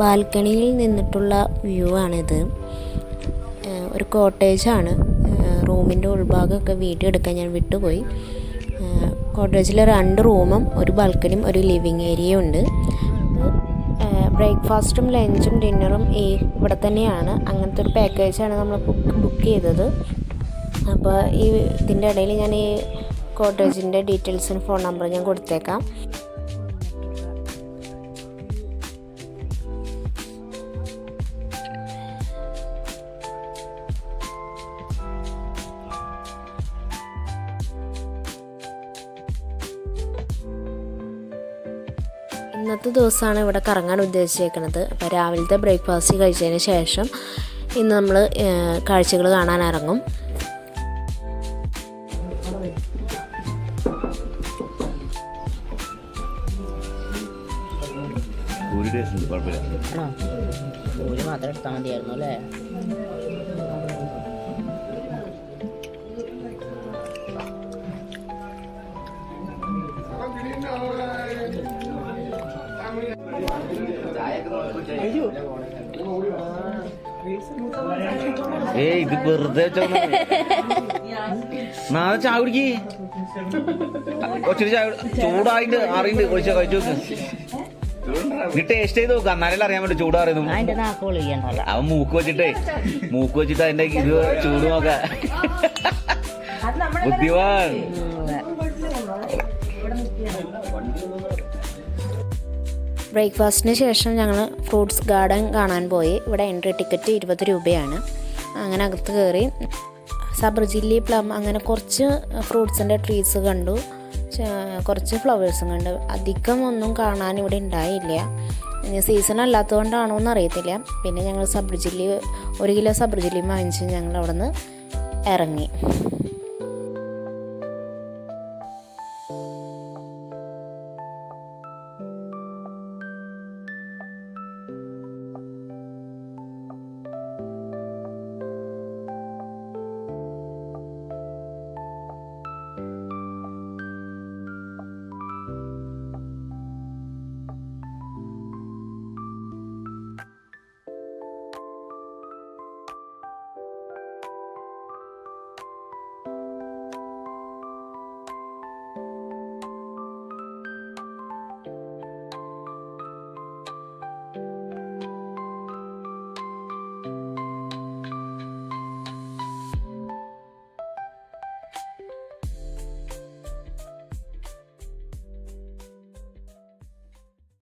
ബാൽക്കണിയിൽ നിന്നിട്ടുള്ള വ്യൂ ആണിത്. ഒരു കോട്ടേജാണ്. റൂമിന്റെ ഉൾഭാഗമൊക്കെ വീഡിയോ എടുക്കാൻ ഞാൻ വിട്ടുപോയി. കോട്ടേജിൽ രണ്ട് റൂമും ഒരു ബാൽക്കണിയും ഒരു ലിവിങ് ഏരിയയും ഉണ്ട്. ബ്രേക്ക്ഫാസ്റ്റും ലഞ്ചും ഡിന്നറും ഈ ഇവിടെ തന്നെയാണ്. അങ്ങനത്തെ ഒരു പാക്കേജാണ് നമ്മൾ ബുക്ക് ചെയ്തത്. അപ്പോൾ ഈ ഇതിന്റെ ഇടയിൽ ഞാൻ ഈ കോട്ടേജിന്റെ ഡീറ്റെയിൽസും ഫോൺ നമ്പർ ഞാൻ കൊടുത്തേക്കാം. ഇന്നത്തെ ദിവസമാണ് ഇവിടെ കറങ്ങാൻ ഉദ്ദേശിച്ചേക്കുന്നത് അപ്പോൾ രാവിലത്തെ ബ്രേക്ക്ഫാസ്റ്റ് കഴിച്ചതിന് ശേഷം ഇന്ന് നമ്മൾ കാഴ്ചകൾ കാണാൻ ഇറങ്ങും. ഒരു മാത്രം എടുത്താൽ മതിയായിരുന്നു അല്ലേ? ഏയ് ഇത് വെറുതെ. നാളെ ചായ കുടിക്ക്. ഒച്ചിരി ചായ ചൂടായിട്ട് അറിയുണ്ട് കൊച്ചു കഴിച്ചു നോക്ക്. നീ ടേസ്റ്റ് ചെയ്ത് നോക്കാം എന്നാലല്ലേ അറിയാൻ പറ്റും നാക്ക് അവൻ മൂക്ക് വെച്ചിട്ടേ മൂക്ക് വെച്ചിട്ട് അതിന്റെ ഇത് ചൂട് നോക്ക. ബുദ്ധിവാൻ ബ്രേക്ക്ഫാസ്റ്റിന് ശേഷം ഞങ്ങൾ ഫ്രൂട്ട്സ് ഗാർഡൻ കാണാൻ പോയി. ഇവിടെ എൻട്രി ടിക്കറ്റ് ഇരുപത് രൂപയാണ്. അങ്ങനെ അകത്ത് കയറി. സബർജില്ലി പ്ലം അങ്ങനെ കുറച്ച് ഫ്രൂട്ട്സിന്റെ ട്രീസ് കണ്ടു. കുറച്ച് ഫ്ലവേഴ്സും കണ്ടു. അധികം ഒന്നും കാണാൻ ഇവിടെ ഉണ്ടായില്ല. ഇനി സീസൺ അല്ലാത്തതുകൊണ്ടാണോ എന്ന് അറിയത്തില്ല. പിന്നെ ഞങ്ങൾ സബർജില്ലി ഒരു കിലോ സബർജില്ലി വാങ്ങിച്ച് ഞങ്ങൾ അവിടെ നിന്ന് ഇറങ്ങി.